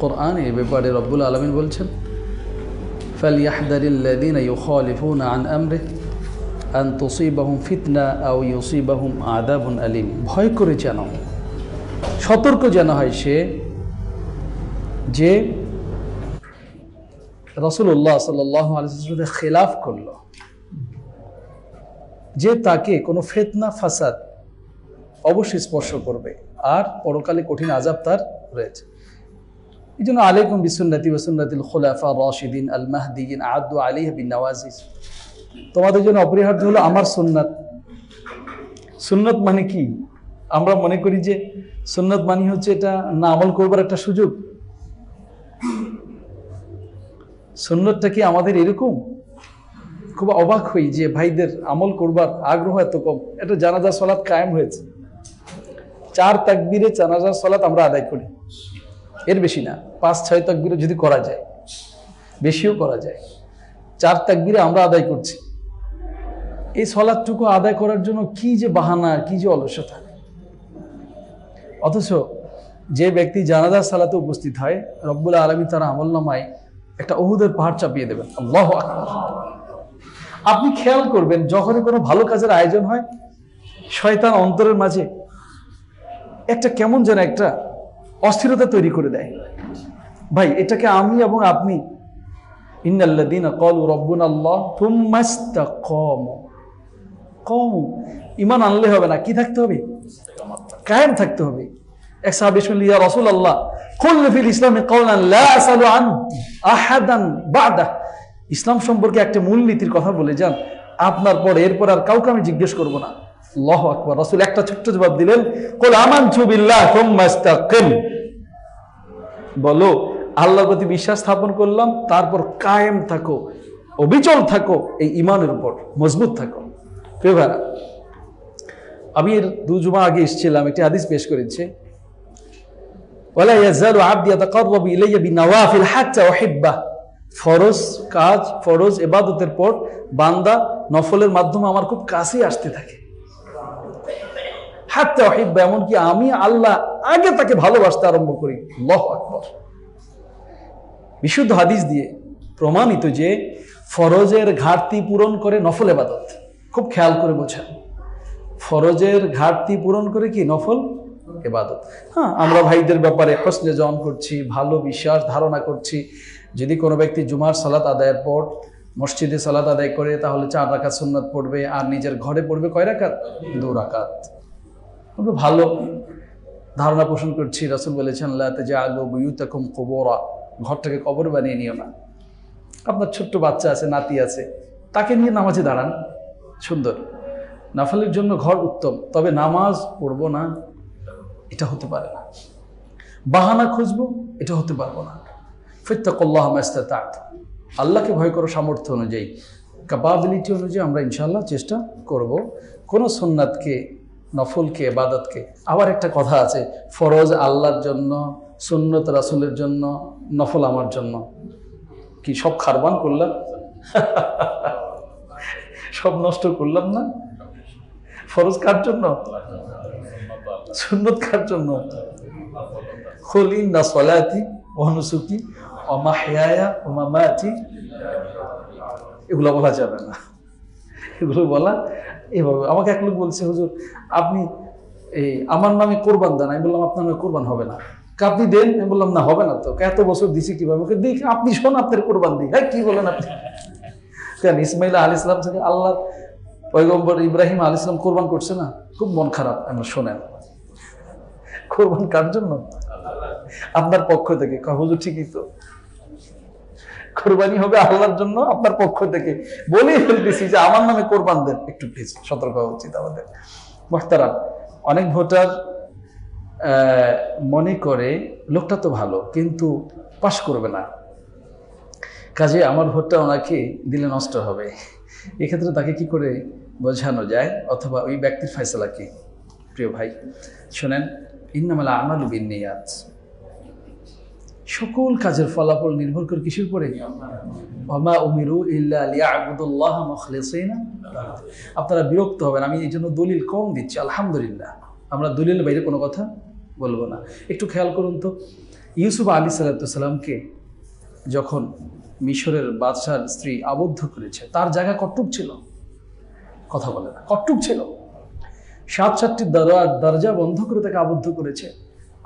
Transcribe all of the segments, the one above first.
কোরআনে এ ব্যাপারে রব্বুল আলমিন বলছেন আন আমরে আন আলিম। ভয় করে যেন, সতর্ক যেন হয় সে, যে রসুল্লাহ সাল্লাহ খেলাফ করল, যে তাকে কোনো ফেতনা, ফাসাদ অবশ্যই স্পর্শ করবে। আর পরকালে কঠিন আজাব তার রয়েছে। এই জন্য আলাইকুম বিসুন্নতি ওসুন্নতিল খোলাফা রশিদিন আল মাহদিন আদু আলী বিন নওয়াজিজ তোমাদের জন্য অপরিহার্য হলো আমার সুন্নাত। সুন্নত মানে কি? আমরা মনে করি যে সুন্নত মানে হচ্ছে এটা না আমল করবার একটা সুযোগ। সুন্নতটা কি আমাদের এরকম? খুব অবাক হই যে ভাইদের আমল করবার আগ্রহ এত কম। এটা জানাজা সলাৎ কায়েম হয়েছে। চার তাকবিরে জানাজার সলাৎ আমরা আদায় করি। এর বেশি না, পাঁচ, ছয় তাকবিরে যদি করা যায়, বেশিও করা যায়। চার তাকবিরে আমরা আদায় করছি। এই সলাদটুকু আদায় করার জন্য কি যে বাহানা, কি যে অলসতা। অথচ যে ব্যক্তি জানাজার সালাতে উপস্থিত হয়, রব্বুল আলমী তার আমল নামায় একটা অহুদের পাহাড় চাপিয়ে দেবেন। আল্লাহ আপনি খেয়াল করবেন, যখনই কোনো ভালো কাজের আয়োজন হয়, শয়তান অন্তরের মাঝে একটা কেমন যেন একটা অস্থিরতা তৈরি করে দেয়। ভাই, এটাকে আমি এবং আপনি ইন্নাল্লাদিন কল রব্বুন আল্লাহ কম কম ইমান আনলে হবে না, কি থাকতে হবে? কায়েম থাকতে হবে। এক সাহাবি শুনলি ইয়া রসুল আল্লাহ কুল ফিল ইসলামে কওলান লা আসালু আন আহাদান বাদা। ইসলাম সম্পর্কে একটা মূলনীতির কথা বলে যান, আপনার পর, এরপর আর কাউকে আমি জিজ্ঞেস করব না। আল্লাহ আকবর। রসুল একটা ছোট্ট জবাব দিলেন, কল আমান ছুবিল্লাহ বলো, আল্লাহর প্রতি বিশ্বাস স্থাপন করলাম, তারপর কায়েম থাকো, অবিচল থাকো, এই ইমানের উপর মজবুত থাকো। প্রিয় আমি এর দু জুমা আগে এসেছিলাম, একটি হাদিস পেশ করেছে। ওয়ালা ইয়াজালু আবদি ইয়াতাকাররাবু ইলাইয়া বিনাওয়াফিল হাত্তা উহিব্বা ফরজ কাজ, ফরজ এবাদতের পর বান্দা নফলের মাধ্যমে আমার খুব কাছেই আসতে থাকে। হাত্তা অহিব্বা এমনকি আমি আল্লাহ আগে তাকে ভালোবাসতে আরম্ভ করি। লহ আকবর। বিশুদ্ধ হাদিস দিয়ে প্রমাণিত যে ফরজের ঘাটতি পূরণ করে নফল এবাদত খুব খেয়াল করে বোঝেন। ফরজের ঘাটতি পূরণ করে কি? নফল এবাদত হ্যাঁ আমরা ভাইদের ব্যাপারে হসনে জন করছি, ভালো বিশ্বাস ধারণা করছি। যদি কোনো ব্যক্তি জুমার সালাত আদায়ের পর মসজিদে সালাত আদায় করে, তাহলে চার রাকাত সুন্নাত পড়বে, আর নিজের ঘরে পড়বে কয় রাকাত? দু রাকাত। আমরা ভালো ধারণা পোষণ করছি। রসুল বলেছেন আলো কবরা। ঘরটাকে কবর বানিয়ে নিও না। আপনার ছোট্ট বাচ্চা আছে, নাতি আছে, তাকে নিয়ে নামাজে দাঁড়ান। সুন্দর। নাফালের জন্য ঘর উত্তম, তবে নামাজ পড়ব না, এটা হতে পারে না। বাহানা খুঁজবো, এটা হতে পারব না। ফিত্তাকল্লাহ মাস্তাত আল্লাহকে ভয় করো সামর্থ্য অনুযায়ী। ক্যাপাবিলিটি অনুযায়ী আমরা ইনশাল্লাহ চেষ্টা করব। কোনো সোননাথকে নফলকে এবাদতকে আবার একটা কথা আছে, ফরজ আল্লাহর জন্য, সুন্নত রাসুলের জন্য, নফল আমার জন্য। কি, সব খারবান করলাম? সব নষ্ট করলাম না? ফরজ কার জন্য? সুন্নত কার জন্য? খলিন না সলাতি, অনুসুকি, অমা হেয়া ওমা মায়াতি এগুলো বলা যাবে না। এগুলো বলা এভাবে। আমাকে এক লোক বলছে, হুজুর, আপনি এই আমার নামে কোরবান দেন। আমি বললাম, আপনার নামে কোরবান হবে না। আপনি দেন? আমি বললাম, না, হবে না তো। এত বছর দিছি কীভাবে? ওকে দিই আপনি শোন, আপনার কোরবান দিই। হ্যাঁ কি বলেন আপনি? কেন, ইসমাইল আল ইসলাম থেকে আল্লাহ পয়গম্বর ইব্রাহিম আল ইসলাম কোরবান করছে না? খুব মন খারাপ, আমরা শোনেন। কোরবান কার জন্য? আপনার পক্ষ থেকে। হুজুর, ঠিকই তো। কোরবানি হবে আল্লাহর জন্য আপনার পক্ষ থেকে। বলেই ফেলতেছি যে আমার নামে কোরবান দেন একটু প্লিজ সতর্ক হওয়া উচিত আমাদের। মোহতারাম, অনেক ভোটার মনে করে লোকটা তো ভালো, কিন্তু পাশ করবে না। কাজে আমার ভোটটা ওনাকে দিলে নষ্ট হবে। এক্ষেত্রে তাকে কি করে বোঝানো যায়? অথবা ওই ব্যক্তির ফয়সলা কি? প্রিয় ভাই, শোনেন, ইন্নামালা আমালু বিনিয়াত সকল কাজের ফলাফল নির্ভর করে কিসের উপরে? ওমা উমিরু ইল্লা লিয়াবুদুল্লাহ মুখলিসিনা। আপনারা বিরক্ত হবেন, আমি এই জন্য দলিল কম দিচ্ছি, আলহামদুলিল্লাহ। আমরা দলিলের বাইরে কোনো কথা বলব না। একটু খেয়াল করুন তো, ইউসুফ আলী সাল্লাতামকে যখন মিশরের বাদশার স্ত্রী আবদ্ধ করেছে, তার জায়গা কটুক ছিল। কথা বলে না কটুক ছিল। সাত সাতটি দরজা বন্ধ করে তাকে আবদ্ধ করেছে।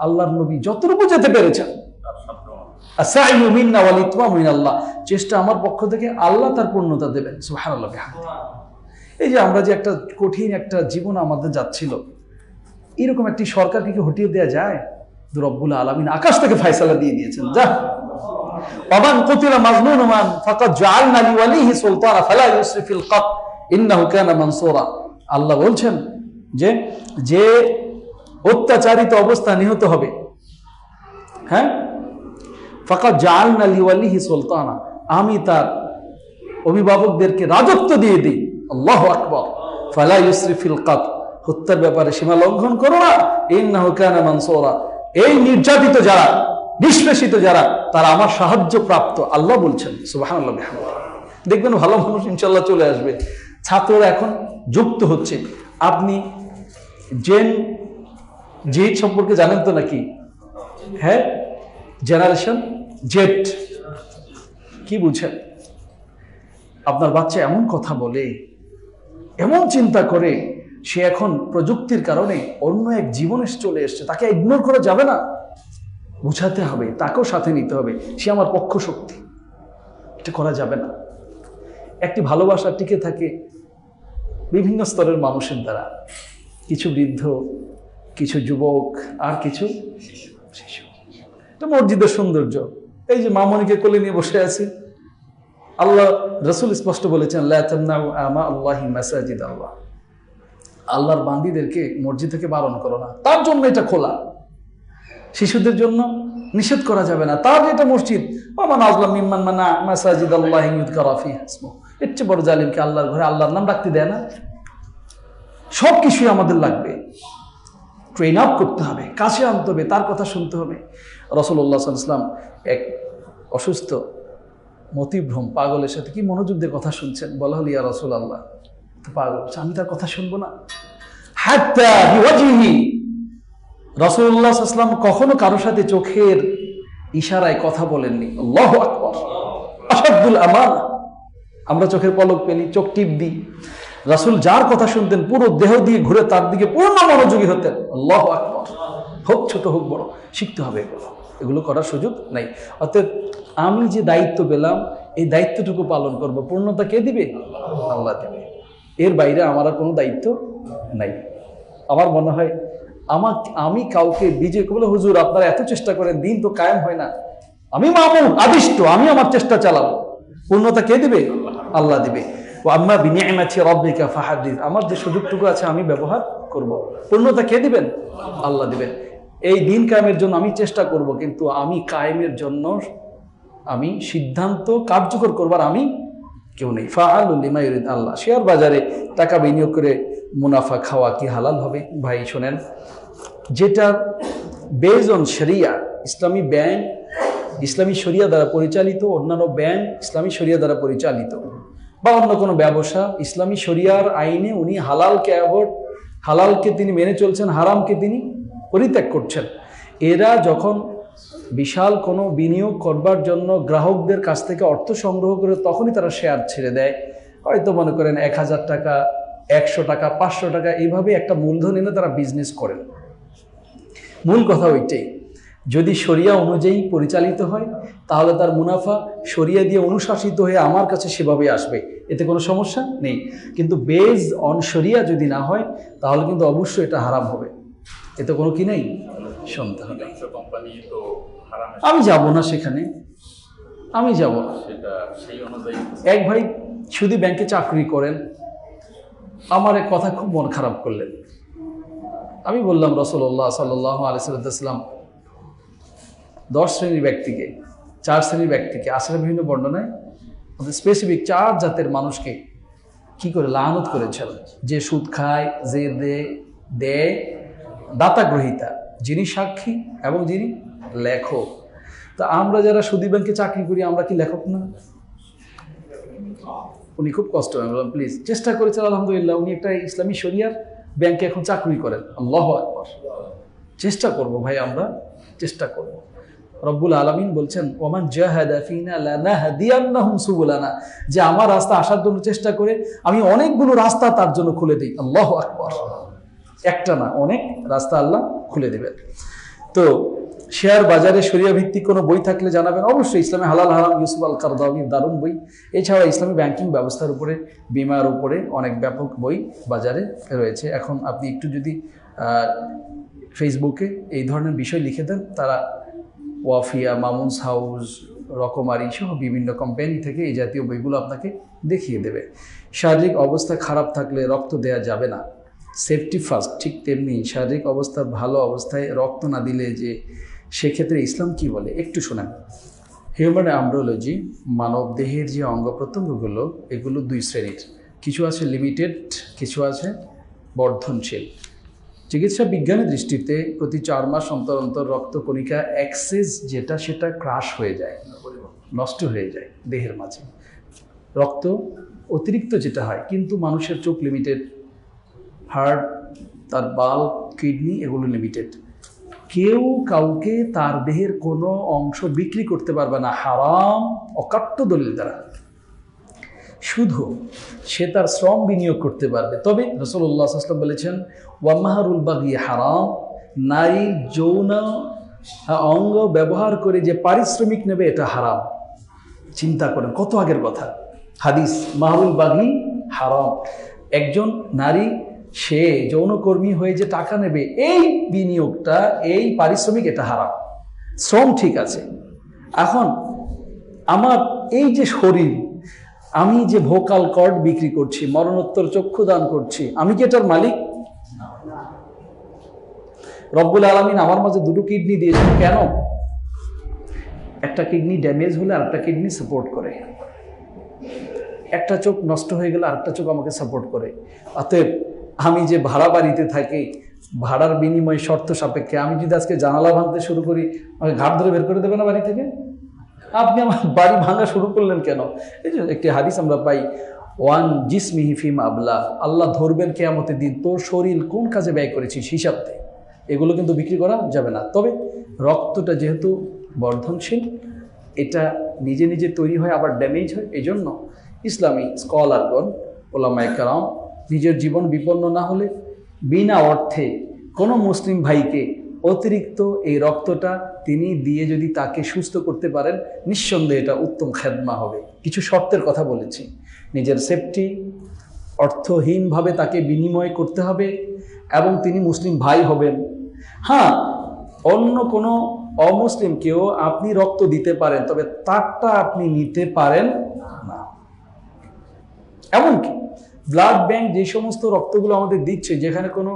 আল্লাহর নবী যতটুকু যেতে পেরেছেন চেষ্টা আমার পক্ষ থেকে আল্লাহ তার পূর্ণতা দেবেন। সুবহানাল্লাহ বিহামদিহি। এই যে আমরা যে একটা কঠিন একটা জীবন আমাদের যাচ্ছিল, এরকম একটি সরকারকে কি হটিয়ে দেওয়া যায়? তো রব্বুল আলামিন আকাশ থেকে ফয়সালা দিয়ে দিয়েছেন। যা। ওমান কুতিলা মাজলুমান ফাকাদ জাআলনা লিওয়ালিহি সুলতানা ফালা ইউসরিফিল কাত। ইন্নাহু কানা মানসুরা। আল্লাহ বলছেন যে যে অত্যাচারিত অবস্থা নিহত হবে হ্যাঁ? ফাকাদ জাআলনা লিওয়ালিহি সুলতানা। আমি তার অভিভাবকদেরকে রাজত্ব দিয়ে দিই। আল্লাহ আকবর। ফালা ইউসরিফিল কাত। হত্যার ব্যাপারে সীমা লঙ্ঘন করো না। ইন্নাহু কানা মানসুরা। এই নির্যাতিত যারা, নিষ্পেষিত যারা, তারা আমার সাহায্য প্রাপ্ত। আল্লাহ বলছেন বিহামদিহি। দেখবেন ভালো মানুষ ইনশাল্লাহ চলে আসবে। ছাত্ররা এখন যুক্ত হচ্ছে। আপনি জেন জেড সম্পর্কে জানেন তো নাকি? হ্যাঁ? জেনারেশন জেট কি বুঝেন? আপনার বাচ্চা এমন কথা বলে, এমন চিন্তা করে, সে এখন প্রযুক্তির কারণে অন্য এক জীবনে চলে এসছে, তাকে ইগনোর করা যাবে না। বুঝাতে হবে, তাকেও সাথে নিতে হবে, সে আমার পক্ষ শক্তি। এটা করা যাবে না। একটি ভালোবাসা টিকে থাকে বিভিন্ন স্তরের মানুষের দ্বারা। কিছু বৃদ্ধ, কিছু যুবক, আর কিছু শিশু। এটা মসজিদের সৌন্দর্য। এই যে মামনিকে কোলে নিয়ে বসে আছি, আল্লাহ রসুল স্পষ্ট বলেছেন আমা আল্লাহি আল্লাহর বান্দিদেরকে মসজিদ থেকে বারণ করো না। তার জন্য এটা খোলা। শিশুদের জন্য নিষেধ করা যাবে না। তার এটা মসজিদ আজলাম মিম্মান মানা এর চেয়ে বড় জালিমকে আল্লাহর ঘরে আল্লাহর নাম রাখতে দেয় না। সব কিছুই আমাদের লাগবে। ট্রেন আপ করতে হবে, কাছে আনতে হবে, তার কথা শুনতে হবে। রসল্লাহ ইসলাম এক অসুস্থ মতিভ্রম পাগলের সাথে কি মনোযোগ দিয়ে কথা শুনছেন? বলা হল, ইয়া রসুল আল্লাহ পাগল, আমি তার কথা শুনব না? হাত্তা রসুল্লাহ ইসলাম কখনো কারোর সাথে চোখের ইশারায় কথা বলেননি। আমান, আমরা চোখের পলক পেলি চোখ টিপ দিই। রাসুল যার কথা শুনতেন, পুরো দেহ দিয়ে ঘুরে তার দিকে পূর্ণ মনোযোগী হতেন। আল্লাহ আকবর। হোক ছোট হোক বড়, শিখতে হবে এগুলো। এগুলো করার সুযোগ নাই। অতএব আমি যে দায়িত্ব পেলাম, এই দায়িত্বটুকু পালন করব। পূর্ণতা কে দিবে? আল্লাহ দেবে। এর বাইরে আমার আর কোনো দায়িত্ব নাই। আমার মনে হয় আমার আমি কাউকে বিজয় বলে হুজুর, আপনারা এত চেষ্টা করেন, দিন তো কায়েম হয় না। আমি মামুন, আদিষ্ট, আমি আমার চেষ্টা চালাবো। পূর্ণতা কে দিবে? আল্লাহ দিবে। ও আম্মা বিনিয়ামাতি রব্বিকা ফাহাদিস। আমার যে সুযোগটুকু আছে আমি ব্যবহার করব। পূর্ণতা কে দিবেন? আল্লাহ দিবেন। এই দিন কায়েমের জন্য আমি চেষ্টা করব, কিন্তু আমি কায়েমের জন্য আমি সিদ্ধান্ত কার্যকর করবার আমি কেউ নেই। ফাআলুল লিমা ইউরিদ আল্লাহ। শেয়ার বাজারে টাকা বিনিয়োগ করে মুনাফা খাওয়া কি হালাল হবে? ভাই, শোনেন, যেটা বেজ অন শরিয়া ইসলামী ব্যাংক, ইসলামী শরিয়া দ্বারা পরিচালিত, অন্যান্য ব্যাংক ইসলামী শরিয়া দ্বারা পরিচালিত। বা অন্য কোনো ব্যবসা, ইসলামী শরিয়ার আইনে উনি হালালকে অ্যাভয়েড, হালালকে তিনি মেনে চলছেন, হারামকে তিনি পরিত্যাগ করছেন। এরা যখন বিশাল কোনো বিনিয়োগ করবার জন্য গ্রাহকদের কাছ থেকে অর্থ সংগ্রহ করে, তখনই তারা শেয়ার ছেড়ে দেয়। হয়তো মনে করেন এক হাজার টাকা, একশো টাকা, পাঁচশো টাকা এইভাবে একটা মূলধন এনে তারা বিজনেস করেন। মূল কথা ওইটাই। যদি শরিয়া অনুযায়ী পরিচালিত হয় তাহলে তার মুনাফা শরিয়া দিয়ে অনুশাসিত হয়ে আমার কাছে সেভাবে আসবে। এতে কোনো সমস্যা নেই। কিন্তু বেজ অন সরিয়া যদি না হয় তাহলে কিন্তু অবশ্যই এটা হারাম হবে। এতে কোনো কি নেই? সন্দেহ নেই। আমি যাব না সেখানে। আমি যাব না। সেই অনুযায়ী। এক ভাই শুধু ব্যাংকে চাকরি করেন। আমার এক কথা খুব মন খারাপ করলেন। আমি বললাম রসল্লাহ সাল্লাহ আলিসাল্লাম দশ শ্রেণির ব্যক্তিকে চার শ্রেণির ব্যক্তিকে আসলে বিভিন্ন বর্ণনায় স্পেসিফিক চার জাতের মানুষকে কি করে লানত করেছেন? যে সুদ খায়, যে দে, দেয় দাতা গ্রহিতা যিনি সাক্ষী এবং যিনি লেখক। তা আমরা যারা সুদী ব্যাংকে চাকরি করি, আমরা কি লেখক না? উনি খুব কষ্ট হয়, বললাম, প্লিজ, চেষ্টা করেছেন, আলহামদুলিল্লাহ, উনি একটা ইসলামী শরিয়ার ব্যাংকে এখন চাকরি করেন। আল্লাহ আকবর। চেষ্টা করব ভাই, আমরা চেষ্টা করব। রব্বুল আলমিন বলছেন, ওমান সুবুলানা। যে আমার রাস্তা আসার জন্য চেষ্টা করে, আমি অনেকগুলো রাস্তা তার জন্য খুলে দিই। আল্লাহ আকবর। একটা না, অনেক রাস্তা আল্লাহ খুলে দেবেন। তো, শেয়ার বাজারে সরিয়া ভিত্তিক কোনো বই থাকলে জানাবেন। অবশ্যই ইসলামে হালাল হারাম, ইউসুফ আল কারদাবির দারুণ বই। এছাড়া ইসলামী ব্যাংকিং ব্যবস্থার উপরে, বিমার উপরে অনেক ব্যাপক বই বাজারে রয়েছে। এখন আপনি একটু যদি ফেসবুকে এই ধরনের বিষয় লিখে দেন, তারা ওয়াফিয়া, মামুনস হাউস, রকমারি সহ বিভিন্ন কোম্পানি থেকে এই জাতীয় বইগুলো আপনাকে দেখিয়ে দেবে। শারীরিক অবস্থা খারাপ থাকলে রক্ত দেয়া যাবে না। সেফটি ফার্স্ট ঠিক তেমনি শারীরিক অবস্থা ভালো অবস্থায় রক্ত না দিলে যে, সেক্ষেত্রে ইসলাম কি বলে? একটু শোনেন। হিউম্যান অ্যাম্ব্রোলজি মানব দেহের যে অঙ্গ প্রত্যঙ্গগুলো, এগুলো দুই শ্রেণির। কিছু আছে লিমিটেড কিছু আছে বর্ধনশীল। চিকিৎসা বিজ্ঞানের দৃষ্টিতে প্রতি চার মাস অন্তর অন্তর রক্তকণিকা অ্যাক্সেস যেটা সেটা ক্রাশ হয়ে যায়, নষ্ট হয়ে যায় দেহের মাঝে। রক্ত অতিরিক্ত যেটা হয়, কিন্তু মানুষের চোখ লিমিটেড হার্ট তার বাল কিডনি এগুলো লিমিটেড কেউ কাউকে তার দেহের কোনো অংশ বিক্রি করতে পারবে না, হারাম, অকাট্য দলিল দ্বারা। শুধু সে তার শ্রম বিনিয়োগ করতে পারবে। তবে রসুল্লাহ আসলাম বলেছেন ওয়ামাহারুল বাগি হারাম নারী যৌন অঙ্গ ব্যবহার করে যে পারিশ্রমিক নেবে এটা হারাম। চিন্তা করেন, কত আগের কথা। হাদিস, মাহরুল বাগি হারাম একজন নারী, সে যৌনকর্মী হয়ে যে টাকা নেবে, এই বিনিয়োগটা, এই পারিশ্রমিক এটা হারাম। শ্রম ঠিক আছে। এখন, আমার এই যে শরীর আমি যে ভোকাল কর্ড বিক্রি করছি, মরণোত্তর চক্ষু দান করছি, আমি কি এটার মালিক? রব্বুল আলমিন আমার মাঝে দুটো কিডনি দিয়েছেন, কেন? একটা কিডনি ড্যামেজ হলে আরেকটা কিডনি সাপোর্ট করে। একটা চোখ নষ্ট হয়ে গেলে আরেকটা চোখ আমাকে সাপোর্ট করে। অতএব আমি যে ভাড়া বাড়িতে থাকি, ভাড়ার বিনিময়ে শর্ত সাপেক্ষে, আমি যদি আজকে জানালা ভাঙতে শুরু করি, আমাকে ঘাট ধরে বের করে দেবে না বাড়ি থেকে? আপনি আমার বাড়ি ভাঙা শুরু করলেন কেন? এই যে একটি হাদিস আমরা পাই, ওয়ান জিসমিহি ফিম আবলা আল্লাহ ধরবেন কেয়ামতের দিন, তোর শরীর কোন কাজে ব্যয় করেছিস হিসাব দে। এগুলো কিন্তু বিক্রি করা যাবে না। তবে রক্তটা যেহেতু বর্ধনশীল, এটা নিজে নিজে তৈরি হয়, আবার ড্যামেজ হয়। এই জন্য ইসলামী স্কলারগণ, ওলামায় কারাম, নিজের জীবন বিপন্ন না হলে বিনা অর্থে কোনো মুসলিম ভাইকে অতিরিক্ত এই রক্তটা তিনি দিয়ে যদি তাকে সুস্থ করতে পারেন, নিঃসন্দেহে এটা উত্তম খেদমা হবে। কিছু শর্তের কথা বলেছি। নিজের সেফটি অর্থহীনভাবে তাকে বিনিময় করতে হবে এবং তিনি মুসলিম ভাই হবেন। হ্যাঁ অন্য কোনো অমুসলিমকেও আপনি রক্ত দিতে পারেন, তবে তারটা আপনি নিতে পারেন না। এমনকি ব্লাড ব্যাংক যে সমস্ত রক্তগুলো আমাদের দিচ্ছে, যেখানে কোনো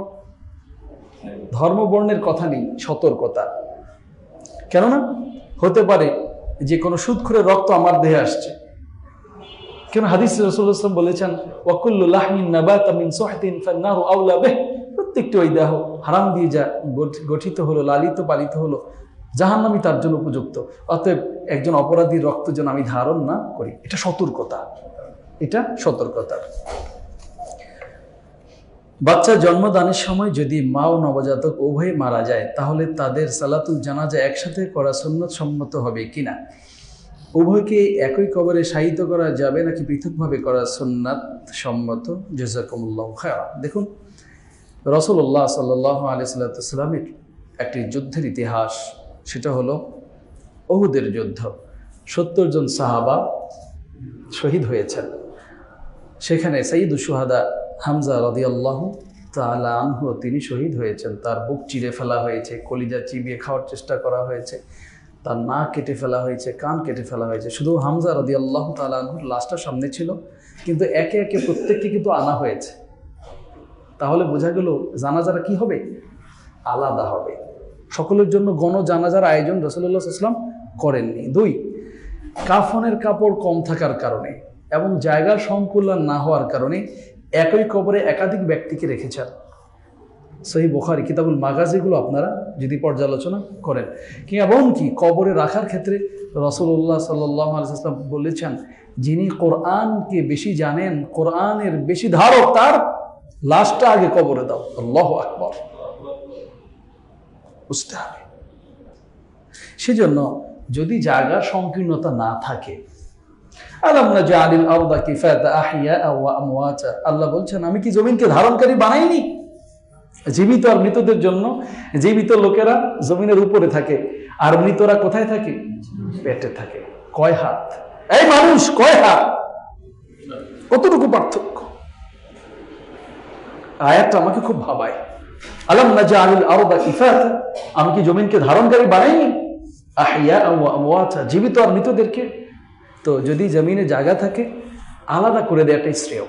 ধর্মবর্ণের কথা নেই, সতর্কতা। কেননা, হতে পারে যে কোনো সুদখুরের রক্ত আমার দেহে আসছে। কেন হাদিস রসুল্লাহাম বলেছেন প্রত্যেকটি ওই দেহ হারাম দিয়ে যা গঠিত হলো, লালিত, পালিত হলো, জাহান্নামি তার জন্য উপযুক্ত। অতএব একজন অপরাধীর রক্ত যেন আমি ধারণ না করি। এটা সতর্কতা। এটা সতর্কতা। বাচ্চা জন্মদানের সময় যদি মা ও নবজাতক উভয়ে মারা যায়, তাহলে তাদের সালাতুল জানাজা একসাথে করা সুন্নত সম্মত হবে কিনা? উভয়কে একই কবরে শায়িত করা যাবে নাকি পৃথকভাবে করা সুন্নাত সম্মত? জেজাকুমুল্লাহ খায়া দেখুন রসুল্লাহ সাল্লাহ আলিয়াল্লামের একটি যুদ্ধের ইতিহাস, সেটা হলো অহুদের যুদ্ধ। সত্তর জন সাহাবা শহীদ হয়েছেন। সেখানে সঈদ সুহাদা হামজা রদিয়াল্লাহ তালা আনহু, তিনি শহীদ হয়েছেন। তার বুক চিরে ফেলা হয়েছে, কলিজা চিবিয়ে খাওয়ার চেষ্টা করা হয়েছে, তার নাক কেটে ফেলা হয়েছে, কান কেটে ফেলা হয়েছে। শুধু হামজা রদি আল্লাহ আনহুর লাশটা সামনে ছিল, কিন্তু একে একে প্রত্যেককে কিন্তু আনা হয়েছে। তাহলে বোঝা গেল, জানাজারা কি হবে? আলাদা হবে। সকলের জন্য গণ জানাজার আয়োজন রসুল্লাহ ইসলাম করেননি। দুই, কাফনের কাপড় কম থাকার কারণে এবং জায়গার সংকুলন না হওয়ার কারণে একই কবরে একাধিক ব্যক্তিকে রেখেছেন। সেই বোখারি, কিতাবুল মাগাজিগুলো আপনারা যদি পর্যালোচনা করেন। কি এবং কি, কবরে রাখার ক্ষেত্রে রসুল্লাহ সাল্লাহ আলিয়াল্লাম বলেছেন, যিনি কোরআনকে বেশি জানেন, কোরআনের বেশি ধারক, তার লাশটা আগে কবরে দাও। আল্লাহ আকবর। বুঝতে হবে। সেজন্য যদি জায়গার সংকীর্ণতা না থাকে আল্লাহ বলছেন, আমি কি জমিনকে ধারণকারী বানাইনি? জীবিত আর মৃতদের জন্য জীবিত লোকেরা জমিনের উপরে থাকে, আর মৃতরা কোথায় থাকে? পেটে থাকে। কয় হাত? এই মানুষ, কয় হাত? কতটুকু পার্থক্য? আয়াতটা আমাকে খুব ভাবায়। আলম নাজআলিল আরদা কিফাতা আমি কি জমিনকে ধারণকারী বানাইনি? আহিয়া ওয়া আমওয়াতা। জীবিত আর মৃতদেরকে তো যদি জমিনে জায়গা থাকে, আলাদা করে দেওয়াটাই শ্রেয়।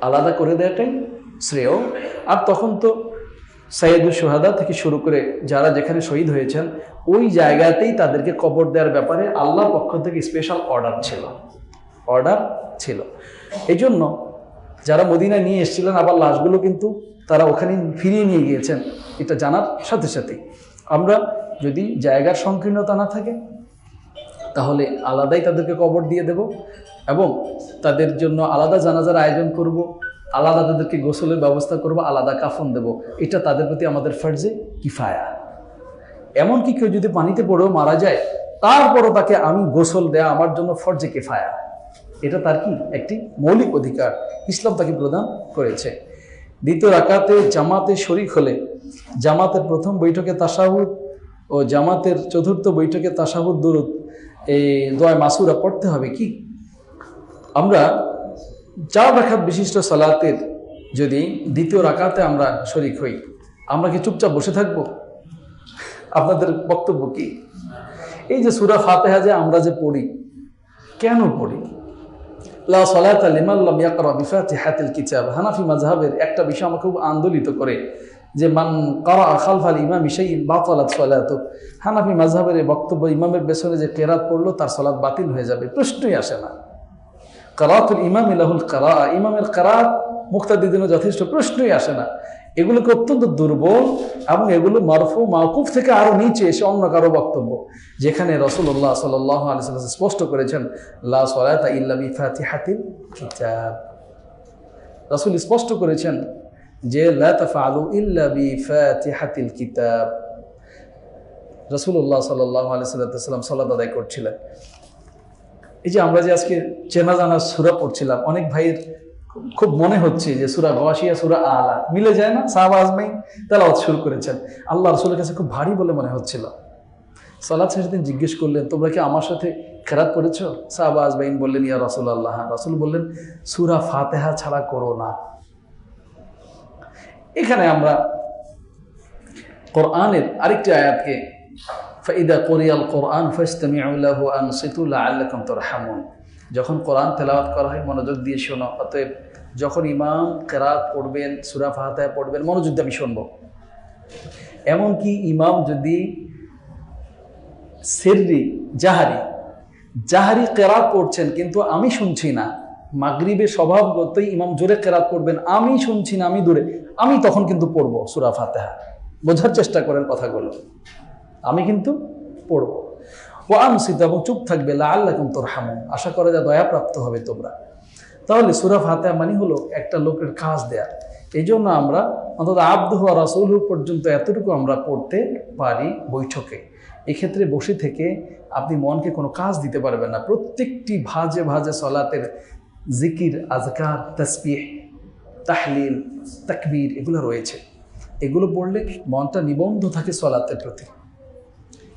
আলাদা করে দেওয়াটাই শ্রেয়। আর তখন তো সাইয়দুল সোহাদা থেকে শুরু করে যারা যেখানে শহীদ হয়েছেন, ওই জায়গাতেই তাদেরকে কবর দেওয়ার ব্যাপারে আল্লাহর পক্ষ থেকে স্পেশাল অর্ডার ছিল। অর্ডার ছিল। এই জন্য যারা মদিনায় নিয়ে এসেছিলেন, আবার লাশগুলো কিন্তু তারা ওখানে ফিরিয়ে নিয়ে গিয়েছেন। এটা জানার সাথে সাথেই আমরা যদি জায়গার সংকীর্ণতা না থাকে তাহলে আলাদাই তাদেরকে কবর দিয়ে দেব এবং তাদের জন্য আলাদা জানাজার আয়োজন করব, আলাদা তাদেরকে গোসলের ব্যবস্থা করব, আলাদা কাফন দেব। এটা তাদের প্রতি আমাদের ফার্জে কিফায়া। এমনকি কেউ যদি পানিতে পড়েও মারা যায়, তারপরও তাকে আমি গোসল দেয়া আমার জন্য ফর্জে কিফায়া। এটা তার কি? একটি মৌলিক অধিকার। ইসলাম তাকে প্রদান করেছে। দ্বিতীয় রাকাতে জামাতে শরিক হলে, জামাতের প্রথম বৈঠকে তাসাহুদ ও জামাতের চতুর্থ বৈঠকে তাসাহুদ দুরুদ এই দোয়া মাসুরা পড়তে হবে কি? আমরা চার রাখাত বিশিষ্ট সালাতের যদি দ্বিতীয় রাকাতে আমরা শরিক হই, আমরা কি চুপচাপ বসে থাকব? আপনাদের বক্তব্য কি? এই যে সুরা ফাতেহা যে আমরা যে পড়ি, কেন পড়ি? লা সালাতা হানাফি একটা বিষয় আমাকে খুব আন্দোলিত করে। যে মান কারা খালফাল ইমাম শাইইন বাতালাত সালাতু। হানাফি মাযহাবের এই বক্তব্য ইমামের পেছনে যে কেরাত পড়ল, তার সালাত বাতিল হয়ে যাবে, প্রশ্নই আসে না। কারাতুল ইমাম ইলাহুল কারা, ইমামের কারাত মুক্তাদির জন্য যথেষ্ট, প্রশ্নই আসে না। এগুলোকে অত্যন্ত দুর্বল এবং এগুলো মারফু মাকুফ থেকে আরও নিচে এসে অন্য কারও বক্তব্য। যেখানে রসুল্লাহ সাল্লাহ আলিয়া স্পষ্ট করেছেন, লা ইল্লা বিফাতিহাতিল কিতাব। রাসূল স্পষ্ট করেছেন যে লা তাফআলু ইল্লা বিফাতিহাতিল কিতাব। রাসূলুল্লাহ সাল্লাল্লাহু আলাইহি সাল্লাম সালাত আদায় করছিলেন। এই যে আমরা যে আজকে চেনা জানা সুরা পড়ছিলাম, অনেক ভাইয়ের খুব- মনে হচ্ছে যে সুরা গসিয়া সুরা আলা, মিলে যায় না? সাহাবা আজমাই তেলাওয়াত শুরু করেছেন। আল্লাহ রসুলের কাছে খুব ভারী বলে মনে হচ্ছিল। সালাদ শেষ দিন জিজ্ঞেস করলেন, তোমরা কি আমার সাথে খেরাত করেছ সাহাবা আজমাইন বললেন, ইয়া রসুল আল্লাহ রসুল বললেন, সুরা ফাতেহা ছাড়া করো না। এখানে আমরা কোরআনের আরেকটি আয়াতকে ফাইদা কোরিয়াল কোরআন ফাইস্তামিউল্লাহু লাআল্লাকুম তুরহামুন। যখন কোরআন তেলাওয়াত করা হয়, মনোযোগ দিয়ে শোনো। অতএব যখন ইমাম কেরাত পড়বেন, সুরা ফাহাতায় পড়বেন, মনোযোগ দিয়ে আমি শুনব। এমনকি ইমাম যদি সেররি, জাহারি জাহারি কেরাত পড়ছেন, কিন্তু আমি শুনছি না মাগরিবে স্বভাবগতই ইমাম জোরে কেরাত করবেন, আমি শুনছি না, আমি দূরে। আমি তখন কিন্তু পড়ব সুরা ফাতেহা। বোঝার চেষ্টা করেন কথাগুলো। আমি কিন্তু পড়ব। ও আমসিত এবং চুপ থাকবে লা আল্লাহ তোর হামুন আশা করে যা দয়াপ্রাপ্ত হবে তোমরা। তাহলে সুরা ফাতেহা মানে হলো একটা লোকের কাজ দেয়া। এই জন্য আমরা অন্তত আব্দ হওয়া রাসুল পর্যন্ত এতটুকু আমরা পড়তে পারি বৈঠকে। এক্ষেত্রে বসে থেকে আপনি মনকে কোনো কাজ দিতে পারবেন না। প্রত্যেকটি ভাজে ভাজে সলাতের জিকির, আজকার, তসবিহ, তাহলিল, তাকবীর এগুলো রয়েছে। এগুলো পড়লে মনটা নিবন্ধ থাকে সলাতের প্রতি।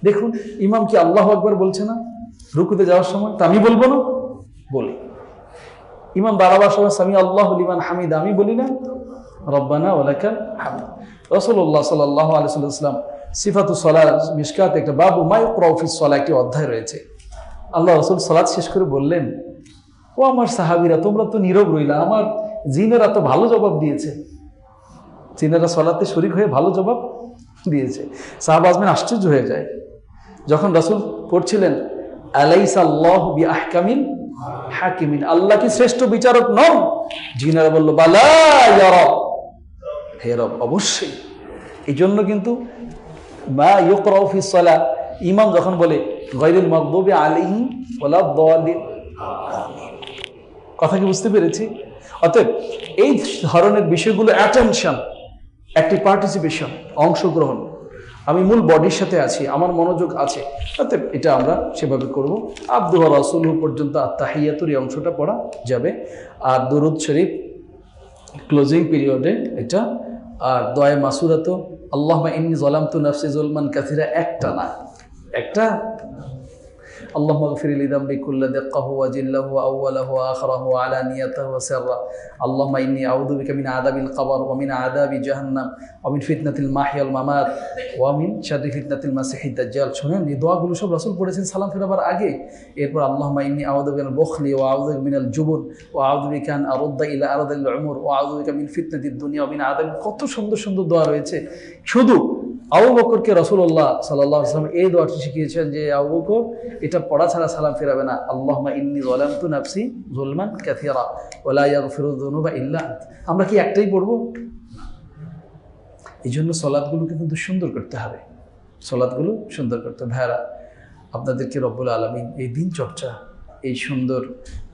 দেখুন, ইমাম কি আল্লাহ আকবর বলছে না? রুকুতে যাওয়ার সময়, তা আমি বলব না? বলি। ইমাম দাঁড়াবার সময়, সামি আল্লাহ লিমান হামিদ আমি বলি না? রব্বানা ওলাকাল হামিদ। রসুল্লাহ সাল্লাহ আলিয়াল্লাম সিফাতু সলা মিসকাত একটা বাবু মাই প্রফিস সলা একটি অধ্যায় রয়েছে। আল্লাহ রসুল সালাদ শেষ করে বললেন ও আমার সাহাবিরা, তোমরা তো নীরব রইলা, আমার জিনেরা তো ভালো জবাব দিয়েছে। জিনেরা সলাতে শরিক হয়ে ভালো জবাব দিয়েছে। সাহাব আজমেন আশ্চর্য হয়ে যায়। যখন রাসুল পড়ছিলেন আলাইস আল্লাহ বি আহকামিন হাকিমিন, আল্লাহ কি শ্রেষ্ঠ বিচারক নন? জিনারা বলল, বালা হে রব, অবশ্যই। এই জন্য কিন্তু মা ইউকরাউ ফি সালা ইমাম যখন বলে, গায়রুল মাগদুবি আলাইহিম ওয়ালা দাল্লিন কথা কি বুঝতে পেরেছি? অতএব এই ধরনের বিষয়গুলো অ্যাটেনশন একটি পার্টিসিপেশন অংশগ্রহণ, আমি মূল বডির সাথে আছি, আমার মনোযোগ আছে তাতে এটা আমরা সেভাবে করব। আব্দুহ রাসুল পর্যন্ত আত্মাহিয়াতুর এই অংশটা পড়া যাবে। আর দরুদ শরীফ ক্লোজিং পিরিয়ডে এটা, আর দয় মাসুরাত আল্লাহ ইন্নি জলাম তু নফসি জুলমান কাথিরা একটা না, একটা اللهم اغفر لي ذنبي كل دقه وجله واوله واخره وعلانيته وسره اللهم اني اعوذ بك من عذاب القبر ومن عذاب جهنم ومن فتنه المحيا والممات ومن شر فتنه المسيح الدجال শুনেন এই দোয়াগুলো সব রাসূল পড়েছেন সালাম ফেরাবার আগে এরপর আল্লাহুম্মা ইন্নী আউযু বিকাল বুখলি ওয়া আউযু বিকা মিনাল জুবন ওয়া আউযু বিকা আন আরুদ্দা ইলা আরদিল উমর ওয়া আউযু বিকা মিন ফিতনাতিদ দুনিয়া ওয়া মিন আযাব কত সুন্দর সুন্দর দোয়া রয়েছে শুধু আবু বকরকে রসুল্লাহ সাল্লাহ আসলাম এই দোয়াটি শিখিয়েছেন যে, আবু বকর, এটা পড়া ছাড়া সালাম ফেরাবে না। আল্লাহমা ইন্নি জলামতু নাফসি জুলমান কাথিরা ওলা ইয়াগফিরু যুনুবা ইল্লা। আমরা কি একটাই পড়ব? এই জন্য সলাদগুলোকে কিন্তু সুন্দর করতে হবে। সলাদগুলো সুন্দর করতে হবে। ভাইয়ারা, আপনাদেরকে রব্বুল আলমিন এই দিন চর্চা, এই সুন্দর,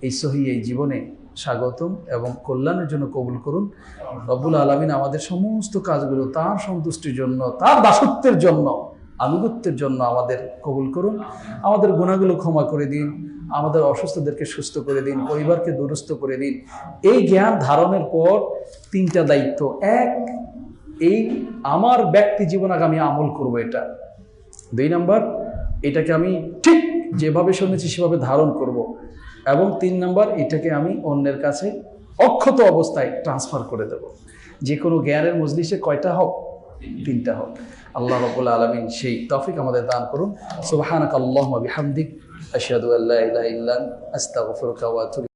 এই সহি, এই জীবনে স্বাগতম এবং কল্যাণের জন্য কবুল করুন। রব্বুল আলমিন আমাদের সমস্ত কাজগুলো তার সন্তুষ্টির জন্য, তার দাসত্বের জন্য, আনুগত্যের জন্য আমাদের কবুল করুন। আমাদের গুণাগুলো ক্ষমা করে দিন, আমাদের অসুস্থদেরকে সুস্থ করে দিন, পরিবারকে দুরস্থ করে দিন। এই জ্ঞান ধারণের পর তিনটা দায়িত্ব। এক, এই আমার ব্যক্তি জীবনাগামী আমল করব এটা। দুই নাম্বার, এটাকে আমি ঠিক যেভাবে শুনেছি সেভাবে ধারণ করব। এবং তিন নম্বর, এটাকে আমি অন্যের কাছে অক্ষত অবস্থায় ট্রান্সফার করে দেব। যে কোনো জ্ঞানের মজলিসে কয়টা হোক? তিনটা হোক। আল্লাহ রবুল্লা আলমিন সেই তফিক আমাদের দান করুন। সুবাহ আল্লাহ বিহামদিক, আশহাদু আল্লা ইলাহা ইল্লা আস্তাগফিরুকা ওয়া আতুবু